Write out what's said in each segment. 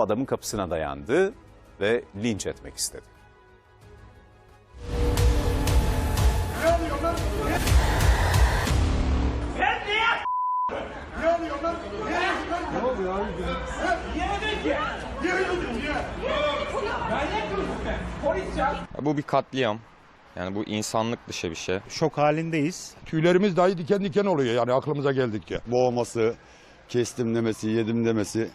adamın kapısına dayandı ve linç etmek istedi. Bu bir katliam. Yani bu insanlık dışı bir şey. Şok halindeyiz. Tüylerimiz dahi diken diken oluyor yani aklımıza geldikçe. boğması, kestim demesi, yedim demesi.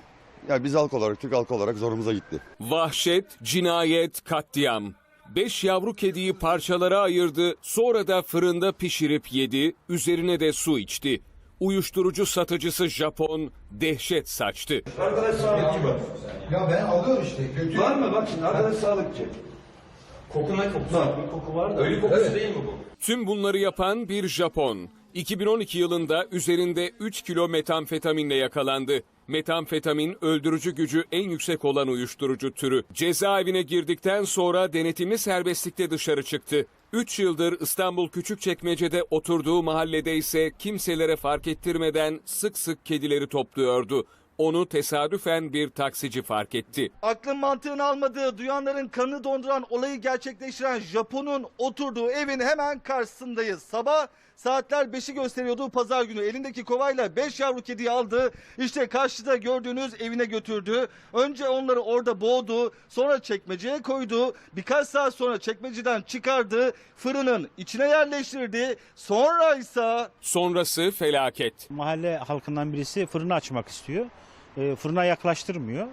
Ya biz halk olarak, Türk halkı olarak zorumuza gitti. Vahşet, cinayet, katliam. Beş yavru kediyi parçalara ayırdı, sonra da fırında pişirip yedi, üzerine de su içti. Uyuşturucu satıcısı Japon dehşet saçtı. Ya ben alıyorum işte. Kötü. Var mı? Bak şimdi arkadaş sağlıkçı. Tüm bunları yapan bir Japon. 2012 yılında üzerinde 3 kilo metamfetaminle yakalandı. Metamfetamin öldürücü gücü en yüksek olan uyuşturucu türü. Cezaevine girdikten sonra denetimi serbestlikte dışarı çıktı. 3 yıldır İstanbul Küçükçekmece'de oturduğu mahallede ise kimselere fark ettirmeden sık sık kedileri topluyordu. Onu tesadüfen bir taksici fark etti. Aklın mantığını almadığı, duyanların kanını donduran olayı gerçekleştiren Japon'un oturduğu evin hemen karşısındayız. Sabah saatler 5'i gösteriyordu pazar günü. Elindeki kovayla 5 yavru kediyi aldı. İşte karşıda gördüğünüz evine götürdü. Önce onları orada boğdu. Sonra çekmeceye koydu. Birkaç saat sonra çekmeceden çıkardı. Fırının içine yerleştirdi. Sonra ise Sonrası felaket. Mahalle halkından birisi fırını açmak istiyor. E, fırına yaklaştırmıyor.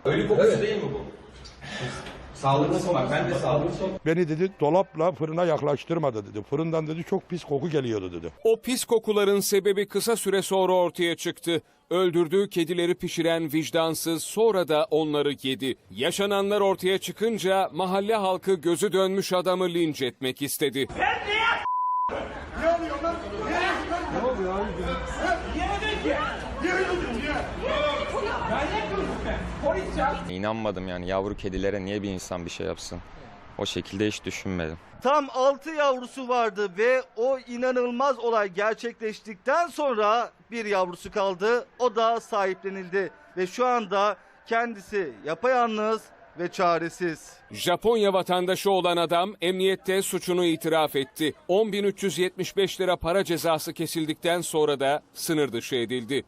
Beni dedi dolapla fırına yaklaştırmadı dedi. Fırından dedi çok pis koku geliyordu dedi. O pis kokuların sebebi kısa süre sonra ortaya çıktı. Öldürdüğü kedileri pişiren vicdansız sonra da onları yedi. Yaşananlar ortaya çıkınca mahalle halkı gözü dönmüş adamı linç etmek istedi. İnanmadım yani yavru kedilere niye bir insan bir şey yapsın. O şekilde hiç düşünmedim. Tam 6 yavrusu vardı ve o inanılmaz olay gerçekleştikten sonra bir yavrusu kaldı. O da sahiplenildi ve şu anda kendisi yapayalnız ve çaresiz. Japonya vatandaşı olan adam emniyette suçunu itiraf etti. 10.375 lira para cezası kesildikten sonra da sınır dışı edildi.